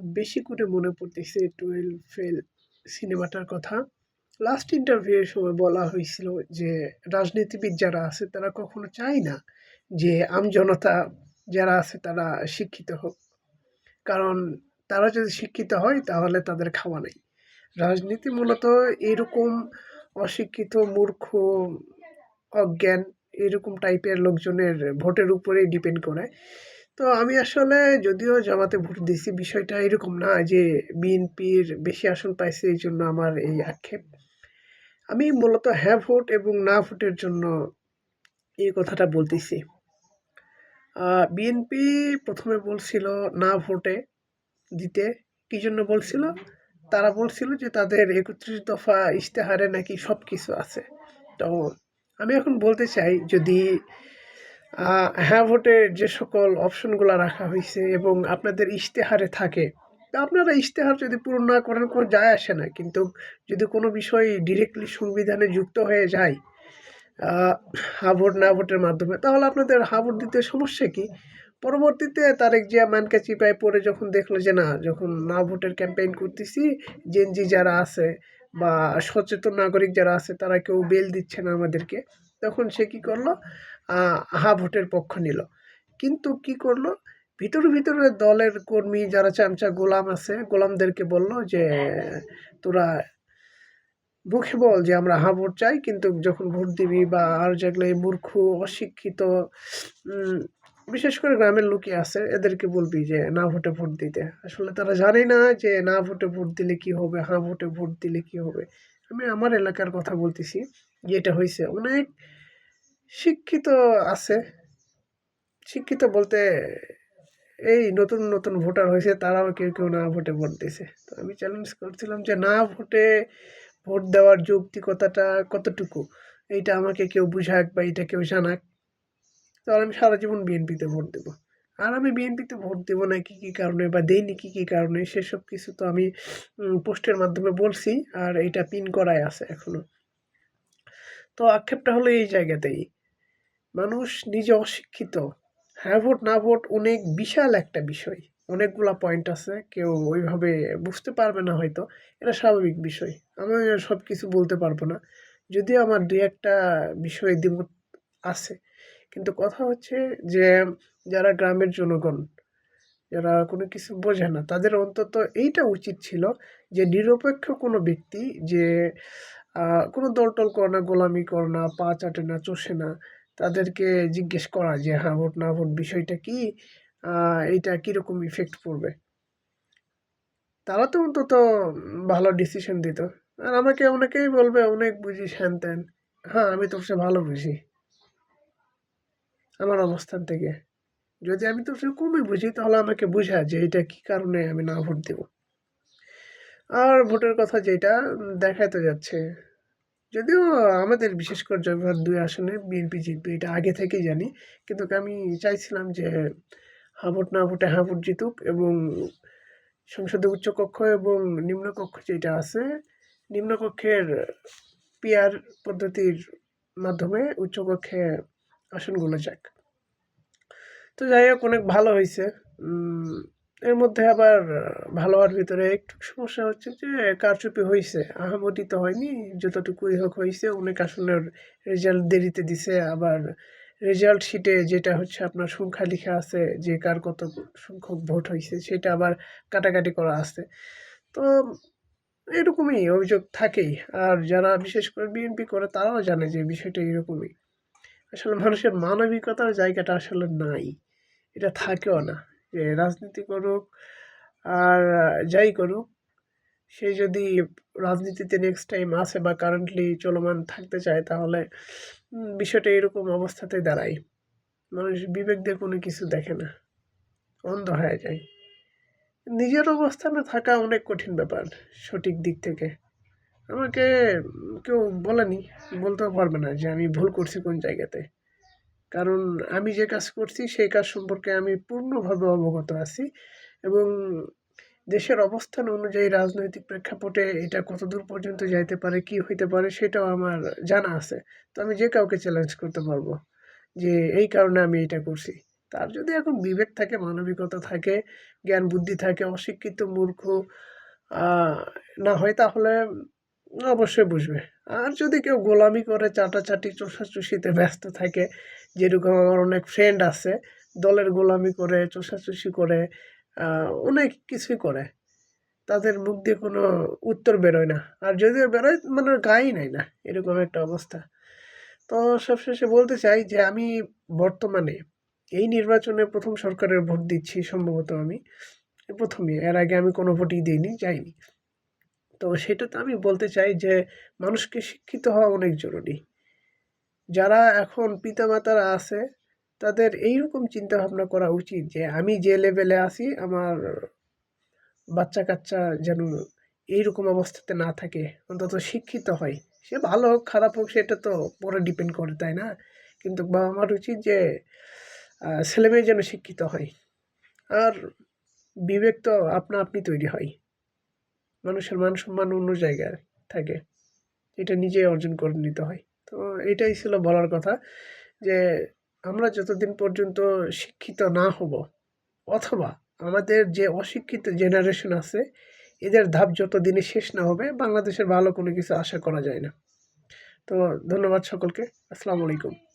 বেশি করে মনে পড়তেছে টুয়েলভ ফেল সিনেমাটার কথা। লাস্ট ইন্টারভিউয়ের সময় বলা হয়েছিল যে, রাজনীতিবিদ যারা আছে তারা কখনো চায় না যে, আমজনতা যারা আছে তারা শিক্ষিত হোক। কারণ তারা যদি শিক্ষিত হয় তাহলে তাদের খাওয়া নেই। রাজনীতি মূলত এরকম অশিক্ষিত, মূর্খ, অজ্ঞান এরকম টাইপের লোকজনের ভোটের উপরেই ডিপেন্ড করে। তো আমি আসলে যদিও জামাতে ভোট দিছি বিষয়টা এরকম না যে বিএনপির বেশি আসন পাইছে এই জন্য আমার এই আক্ষেপ। আমি মূলত হ্যাঁ ভোট এবং না ভোটের জন্য এই কথাটা বলতেছি। বিএনপি প্রথমে বলছিল না ভোটে দিতে। কী জন্য বলছিল? তারা বলছিল যে তাদের একত্রিশ দফা ইশতেহারে নাকি সব কিছু আছে। তো আমি এখন বলতে চাই, যদি হ্যাঁ ভোটে যে সকল অপশনগুলো রাখা হয়েছে এবং আপনাদের ইশতেহারে থাকে আপনারা ইশতেহার যদি পূরণ না করেন, কোনো যায় আসে না। কিন্তু যদি কোনো বিষয় ডিরেক্টলি সংবিধানে যুক্ত হয়ে যায় হা ভোট না ভোটের মাধ্যমে, তাহলে আপনাদের হা ভোট দিতে সমস্যা কি? পরবর্তীতে তারেক জিয়া মানকা চিপায় পড়ে যখন দেখল যে না, যখন না ভোটের ক্যাম্পেইন করতেছি জেনজি যারা আছে বা সচেতন নাগরিক যারা আছে, তারা কেউ বেল দিচ্ছে না আমাদেরকে। তখন সে কি করল? হা ভোটের পক্ষ নিল। কিন্তু কি করল? ভিতর ভিতরে দলের কর্মী যারা চামচা গোলাম আছে, গোলামদেরকে বলল যে, তোরা মুখে বল যে আমরা হা ভোট চাই, কিন্তু যখন ভোট দিবি বা আর যেগুলো মূর্খ, অশিক্ষিত বিশেষ করে গ্রামের লোকই আছে, এদেরকে বলবি যে না ভোটে ভোট দিতে। আসলে তারা জানে না যে না ভোটে ভোট দিলে কি হবে হ্যাঁ ভোটে ভোট দিলে কি হবে। আমি আমার এলাকার কথা বলতেছি, যেটা হয়েছে অনেক শিক্ষিত আছে। শিক্ষিত বলতে এই নতুন নতুন ভোটার হয়েছে তারাও কেউ কেউ না ভোটে ভোট দিছে। তো আমি চ্যালেঞ্জ করছিলাম যে না ভোটে ভোট দেওয়ার যৌক্তিকতাটা কতটুকু? এইটা আমাকে কেউ বুঝাক বা এটা কেউ জানাক। তাহলে আমি সারা জীবন বিএনপিতে ভোট দেবো। আর আমি বিএনপিতে ভোট দেবো না কী কী কারণে বা দেইনি কী কী কারণে, সেসব কিছু তো আমি পোস্টের মাধ্যমে বলছি, আর এটা পিন করাই আছে এখনও তো আক্ষেপটা হলো এই জায়গাতেই। মানুষ নিজে অশিক্ষিত। হ্যাঁ ভোট না ভোট অনেক বিশাল একটা বিষয়। অনেকগুলা পয়েন্ট আছে, কেউ ওইভাবে বুঝতে পারবে না হয়তো। এটা স্বাভাবিক বিষয়। আমি সব কিছু বলতে পারব না। যদিও আমার দু একটা বিষয় দ্বিমত আছে। কিন্তু কথা হচ্ছে যে, যারা গ্রামের জনগণ, যারা কোনো কিছু বোঝে না, তাদের অন্তত এইটা উচিত ছিল যে, নিরপেক্ষ কোনো ব্যক্তি যে কোনো দল টল করে না, গোলামি করে না, পা চাটে না, চষে না, তাদেরকে জিজ্ঞেস করা যে হ্যাঁ ভোট, না ভোট, বিষয়টা কি? এইটা কীরকম ইফেক্ট পড়বে? তারা তো অন্তত ভালো ডিসিশন দিত। আর আমাকে অনেকেই বলবে, অনেক বুঝিস, হ্যান ত্যান। হ্যাঁ আমি তোর সে ভালো বুঝি। আমার অবস্থান থেকে। যদি আমি তো সেরকমই বুঝি, তাহলে আমাকে বুঝা যে এটা কী কারণে আমি না ভোট দেব। আর ভোটের কথা যেটা দেখাতে যাচ্ছে। যদিও আমাদের বিশেষ করে জয়পুরহাট দুই আসনে, বিএনপি, জিতবে, এটা আগে থেকেই জানি। কিন্তু আমি চাইছিলাম যে হা ভোট না ভোটে হা ভোট জিতুক এবং সংসদে উচ্চকক্ষ এবং নিম্নকক্ষ যেটা আছে নিম্নকক্ষের পিয়ার পদ্ধতির মাধ্যমে উচ্চকক্ষে আসনগুলো যাক। তো যাই হোক অনেক ভালো হয়েছে এর মধ্যে আবার ভালো হওয়ার ভিতরে একটু সমস্যা হচ্ছে যে, কারচুপি হয়েছে আহামতি তো হয়নি, যতটুকুই হোক হয়েছে অনেক আসনের রেজাল্ট দেরিতে দিছে। আবার রেজাল্ট শিটে যেটা হচ্ছে আপনার সংখ্যা লেখা আছে, যে কার কত সংখ্যক ভোট হয়েছে সেটা আবার কাটাকাটি করা আছে। তো এরকমই অভিযোগ থাকেই। আর যারা বিশেষ করে বিএনপি করে, তারাও জানে যে বিষয়টা এরকমই। আসলে মানুষের মানবিকতার জায়গাটা আসলে নাই। এটা থাকেও না যে রাজনীতি করুক আর যাই করুক, সে যদি রাজনীতিতে নেক্সট টাইম আসে বা কারেন্টলি চলমান থাকতে চায় তাহলে বিষয়টা এরকম অবস্থাতে দাঁড়ায়। মানুষ বিবেক দিয়ে কোনো কিছু দেখে না, অন্ধ হয়ে যায়। নিজের অবস্থানে থাকা অনেক কঠিন ব্যাপার সঠিক দিক থেকে। আমাকে কেউ বলেনি, বলতেও পারবে না যে আমি ভুল করছি কোন জায়গাতে। কারণ আমি যে কাজ করছি, সেই কাজ সম্পর্কে আমি পূর্ণভাবে অবগত আছি এবং দেশের অবস্থান অনুযায়ী রাজনৈতিক প্রেক্ষাপটে এটা কতদূর পর্যন্ত যাইতে পারে, কি হইতে পারে, সেটাও আমার জানা আছে। তো আমি যে কাউকে চ্যালেঞ্জ করতে পারব যে এই কারণে আমি এটা করছি। তার যদি এখন বিবেক থাকে, মানবিকতা থাকে, জ্ঞান বুদ্ধি থাকে, অশিক্ষিত মূর্খ না হয় তাহলে অবশ্যই বুঝবে। আর যদি কেউ গোলামি করে চাটাচাটি চষাচুষিতে ব্যস্ত থাকে, যেরকম আমার অনেক ফ্রেন্ড আছে, দলের গোলামি করে, চষাচুষি করে অনেক কিছুই করে, তাদের মুখ দিয়ে কোনো উত্তর বেরোয় না। আর যদিও বেরোয় মানে গায়েই নাই না, এরকম একটা অবস্থা। তো সবশেষে বলতে চাই যে, আমি বর্তমানে এই নির্বাচনে প্রথম সরকারের ভোট দিচ্ছি, সম্ভবত আমি। প্রথমে এর আগে আমি কোনো ভোটই দিইনি, যাইনি। তো সেটাতে আমি বলতে চাই যে মানুষকে শিক্ষিত হওয়া অনেক জরুরি। যারা এখন পিতামাতারা আছে, তাদের এইরকম চিন্তা ভাবনা করা উচিত যে আমি যে লেভেলে আছি, আমার বাচ্চা কাচ্চা যেন এইরকম অবস্থাতে না থাকে, অন্তত শিক্ষিত হয়। সে ভালো হোক, খারাপ হোক, সেটা তো পরে ডিপেন্ড করে, তাই না? কিন্তু বাবা মার উচিত যে ছেলেমেয়ে যেন শিক্ষিত হয়। আর বিবেক তো আপনা আপনি তৈরি হয়। মানুষের মান সম্মান অন্য জায়গায় থাকে। এটা নিজেই অর্জন করে নিতে হয়। তো এটাই ছিল বলার কথা যে আমরা যতদিন পর্যন্ত শিক্ষিত না হব অথবা আমাদের যে অশিক্ষিত জেনারেশন আছে, এদের ধাপ যত দিনে শেষ না হবে, বাংলাদেশের ভালো কোনো কিছু আশা করা যায় না। তো ধন্যবাদ সকলকে। আসসালামু আলাইকুম।